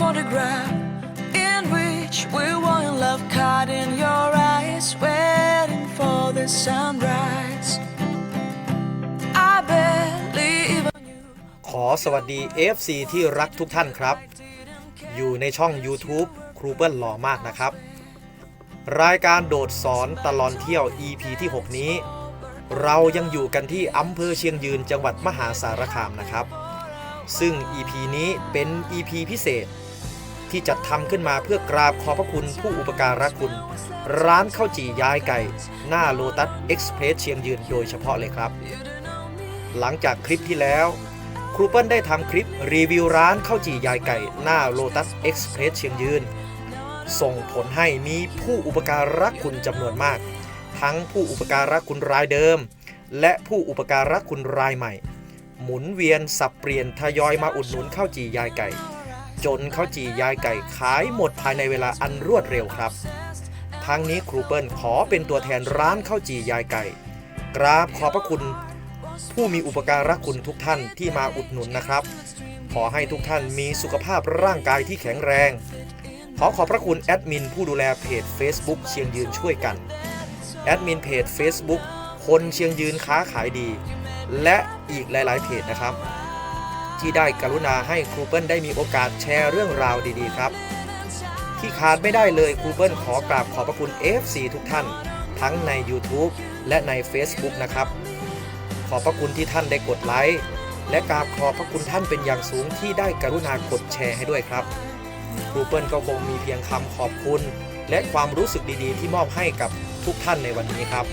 photograph in which we were in love, caught in your eyes, waiting for the sunrise. I barely even knew. ขอสวัสดี FC ที่รักทุกท่านครับ อยู่ในช่อง YouTube ครูเปิ้ลหล่อมากนะครับ รายการโดดสอนตลอนเที่ยว EP ที่ 6 นี้ เรายังอยู่กันที่อำเภอเชียงยืนจังหวัดมหาสารคามนะครับ ซึ่ง EP นี้เป็น EP พิเศษ ที่จัดทำขึ้นมาเพื่อกราบขอบพระคุณผู้อุปการะคุณ ร้านข้าวจี่ยายไก่ หน้าโลตัสเอ็กซ์เพรสเชียงยืนโดยเฉพาะเลยครับ หลังจากคลิปที่แล้ว ครูเปิ้ลได้ทำคลิปรีวิวร้านข้าวจี่ยายไก่ หน้าโลตัสเอ็กซ์เพรสเชียงยืน ส่งผลให้มีผู้อุปการะคุณจำนวนมาก ทั้งผู้อุปการะคุณรายเดิม และผู้อุปการะคุณรายใหม่ หมุนเวียนสับเปลี่ยนทยอยมาอุดหนุนข้าวจี่ยายไก่ จนข้าวจี่ยายไก่ขายหมดภายในเวลาอันรวดเร็วครับ ทั้งนี้ครูเปิลขอเป็นตัวแทนร้านข้าวจี่ยายไก่ กราบขอบพระคุณ ผู้มีอุปการะคุณทุกท่านที่มาอุดหนุนนะครับ ขอให้ทุกท่านมีสุขภาพร่างกายที่แข็งแรง ขอขอบพระคุณแอดมินผู้ดูแลเพจ Facebook เชียงยืนช่วยกันแอดมินเพจ Facebook คนเชียงยืนค้าขายดี และอีกหลาย ๆ เพจนะครับ ที่ได้กรุณาให้ครูเปิลได้มีโอกาสแชร์เรื่องราวดีๆ ครับ ที่ขาดไม่ได้เลยครูเปิลขอกราบขอบพระคุณ FC ทุกท่าน ทั้งใน YouTube และใน Facebook นะครับ ขอบพระคุณที่ท่านได้กดไลค์และกราบขอบพระคุณท่านเป็นอย่างสูงที่ได้กรุณากดแชร์ให้ด้วยครับครูเปิลก็คงมีเพียงคำขอบคุณ และความรู้สึกดีๆ ที่มอบให้กับทุกท่านในวันนี้ครับ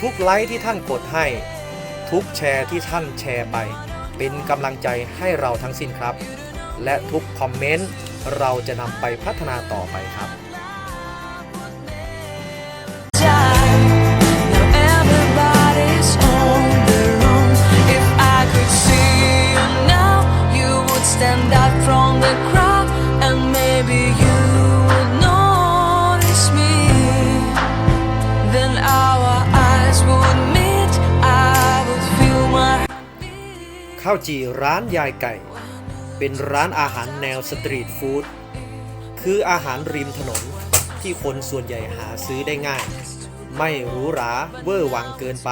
ทุกไลค์ที่ท่านกดให้ ทุกแชร์ที่ท่านแชร์ไป เป็นกำลังใจให้เราทั้งสิ้นครับ และทุกคอมเมนต์เราจะนำไปพัฒนาต่อไปครับ ข้าวจี่ร้านยายไก่ เป็นร้านอาหารแนวสตรีทฟู้ดคืออาหารริมถนนที่คนส่วนใหญ่หาซื้อได้ง่าย ไม่หรูหราเวอร์วังเกินไป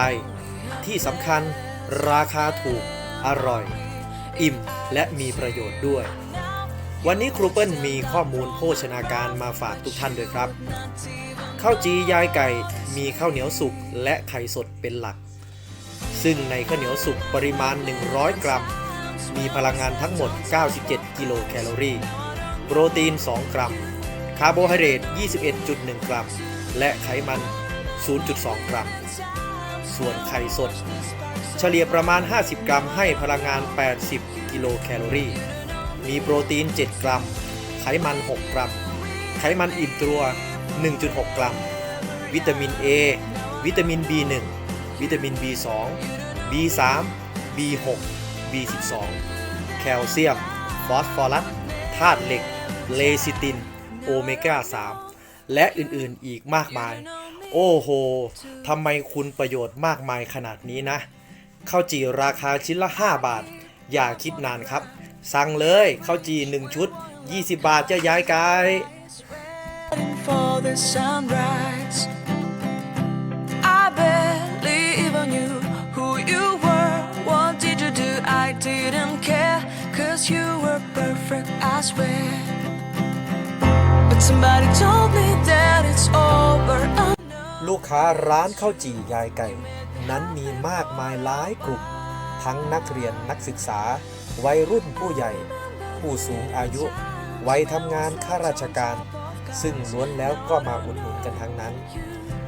ที่สำคัญราคาถูก อร่อย อิ่มและมีประโยชน์ด้วย วันนี้ครูเปิลมีข้อมูลโภชนาการมาฝากทุกท่านด้วยครับข้าวจียายไก่มีข้าวเหนียวสุกและไข่สดเป็นหลัก ซึ่งในข้าวเหนียวสุกปริมาณ 100 กรัม มีพลังงานทั้งหมด 97 กิโลแคลอรี่ โปรตีน 2 กรัม คาร์โบไฮเดรต 21.1 กรัม และไขมัน 0.2 กรัม ส่วนไข่สด เฉลี่ยประมาณ 50 กรัมให้พลังงาน 80 กิโลแคลอรี่ มีโปรตีน 7 กรัม ไขมัน 6 กรัม ไขมันอิ่มตัว 1.6 กรัม วิตามิน A วิตามิน B1 วิตามิน B2 B3 B6 B12 แคลเซียม ฟอสฟอรัส ธาตุเหล็ก เลซิติน โอเมก้า 3 และอื่นๆอีกมากมาย โอ้โห ทำไมคุณประโยชน์มากมายขนาดนี้นะข้าวจีราคาชิ้นละ 5 บาท อย่าคิดนานครับ สั่งเลยข้าวจี่1ชุด 20 บาทจะย้ายกา were perfect, I swear. But somebody told me that it's over. ลูกค้าร้านข้าวจี่ยายไก่ นั้นมีมากมายหลายกลุ่ม ทั้งนักเรียนนักศึกษา วัยรุ่นผู้ใหญ่ ผู้สูงอายุ วัยทำงานข้าราชการ ซึ่งล้วนแล้วก็มาอุดหนุนกันทั้งนั้น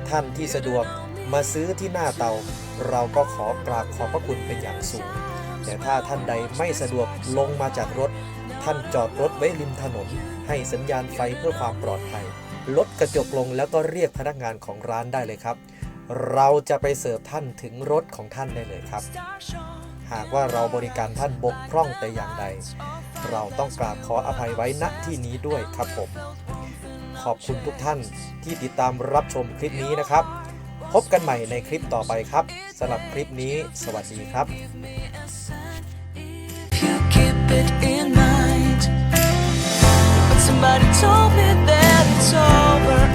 ท่านที่สะดวกมาซื้อที่หน้าเตา เราก็ขอกราบขอบพระคุณเป็นอย่างสูง แต่ถ้าท่านใดไม่สะดวกลงมาจากรถ ท่านจอดรถไว้ริมถนน ให้สัญญาณไฟเพื่อความปลอดภัย ลดกระจกลงแล้วก็เรียกพนักงานของร้านได้เลยครับ เราจะไปเสิร์ฟท่านถึงรถของท่านได้เลยครับ หากว่าเราบริการท่านบกพร่องแต่อย่างใด เราต้องกราบขออภัยไว้ณที่นี้ด้วยครับผม ขอบคุณทุกท่านที่ติดตามรับชมคลิปนี้นะครับ พบกันใหม่ในคลิปต่อไปครับสำหรับคลิปนี้ สวัสดีครับ keep it in. Somebody told me that it's over.